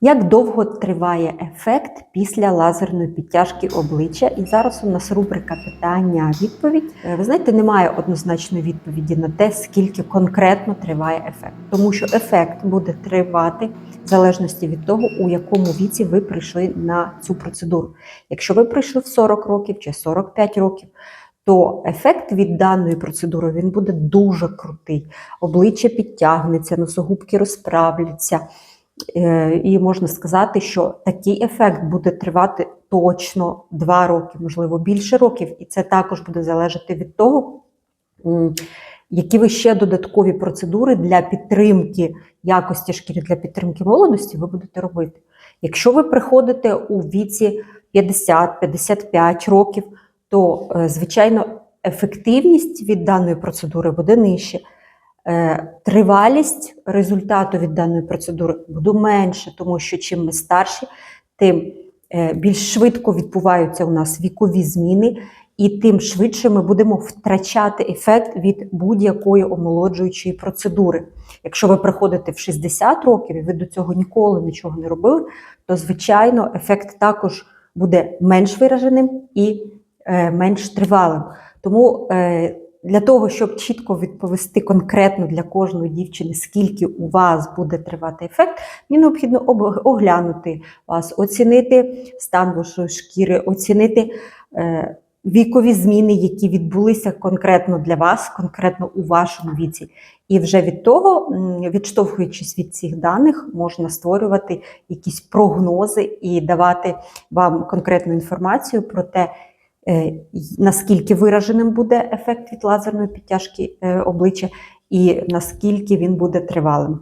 Як довго триває ефект після лазерної підтяжки обличчя? І зараз у нас рубрика питання-відповідь. Е, Ви знаєте, немає однозначної відповіді на те, скільки конкретно триває ефект, тому що ефект буде тривати в залежності від того, у якому віці ви прийшли на цю процедуру. Якщо ви прийшли в 40 років чи 45 років, то ефект від даної процедури він буде дуже крутий. Обличчя підтягнеться, носогубки розправляться. Е, І можна сказати, що такий ефект буде тривати точно 2 роки, можливо, більше років, і це також буде залежати від того, які ви ще додаткові процедури для підтримки якості шкіри, для підтримки молодості ви будете робити. Якщо ви приходите у віці 50-55 років, то, е, звичайно, ефективність від даної процедури буде нижче. Е, Тривалість результату від даної процедури буде менше, тому що чим ми старші, тим е, більш швидко відбуваються у нас вікові зміни, і тим швидше ми будемо втрачати ефект від будь-якої омолоджуючої процедури. Якщо ви приходите в 60 років і ви до цього ніколи нічого не робили, то звичайно ефект також буде менш вираженим і е, менш тривалим. Тому для того, щоб чітко відповісти конкретно для кожної дівчини, скільки у вас буде тривати ефект, мені необхідно об- оглянути вас, оцінити стан вашої шкіри, оцінити е, вікові зміни, які відбулися конкретно для вас, конкретно у вашому віці. І вже від того, відштовхуючись від цих даних, можна створювати якісь прогнози і давати вам конкретну інформацію про те, наскільки вираженим буде ефект від лазерної підтяжки е, обличчя, і наскільки він буде тривалим.